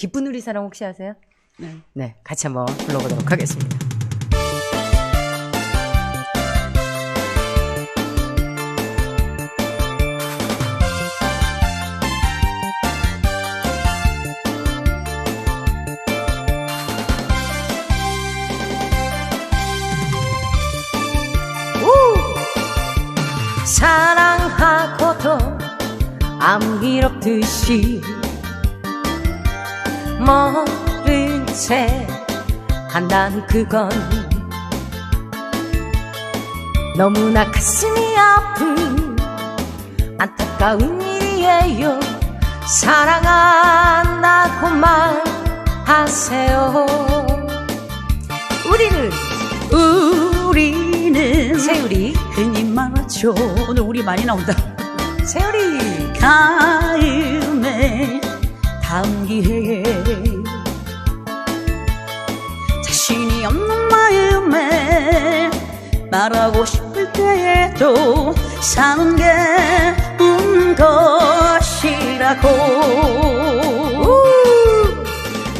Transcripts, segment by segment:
기쁜 우리 사랑 혹시 아세요? 네. 네, 같이 한번 불러보도록 하겠습니다. 우! 사랑하고도 암길 없듯이 모른 채 한다는 그건 너무나 가슴이 아픈 안타까운 일이에요 사랑한다고 말하세요 우리는 우리는 세율이 흔히 말하죠. 오늘 우리 많이 나온다. 세율이 다음에 다음 기회에 자신이 없는 마음에 말하고 싶을 때에도 사는 게 운 것이라고.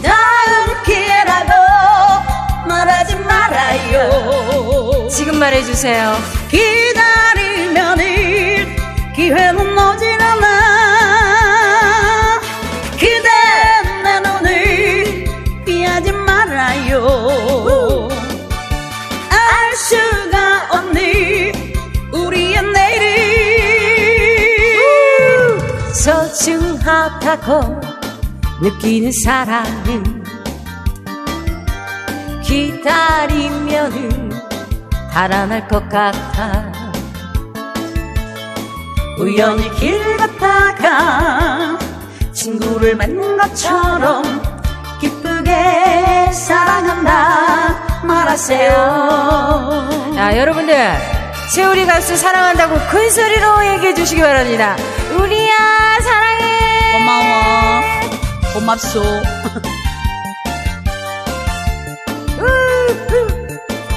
다음 기회라고 말하지 말아요. 지금 말해주세요. 기다리면은 기회는 오질 않아 소중하다고 느끼는 사랑은 기다리면은 달아날 것 같아. 우연히 길 갔다가 친구를 만난 것처럼 기쁘게 사랑한다 말하세요. 자 여러분들 세월이 값을 사랑한다고 큰 소리로 얘기해 주시기 바랍니다. 우리야 사랑해. 고마워. 고맙소.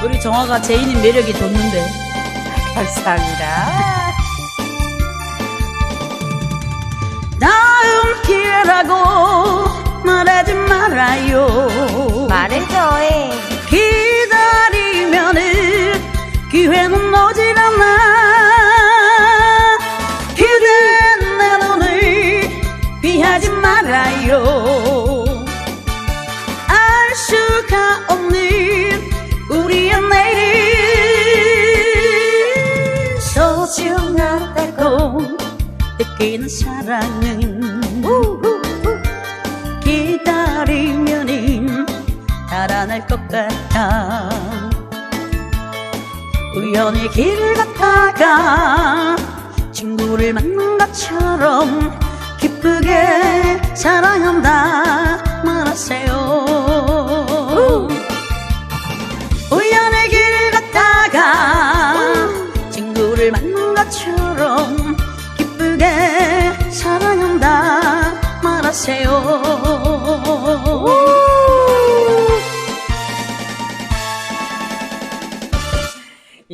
우리 정화가 제인의 매력이 돋는데. 감사합니다. 다음 기회라고 말하지 말아요. 말해줘해 기 말아요. 알 수가 없는 우리의 내일을 소중하다고 느끼는 사랑은 기다리면은 달아날 것 같아. 우연히 길을 갔다가 친구를 만난 것처럼 기쁘게 사랑한다 말하세요. 우연히 길을 갔다가 친구를 만난 것처럼 기쁘게 사랑한다 말하세요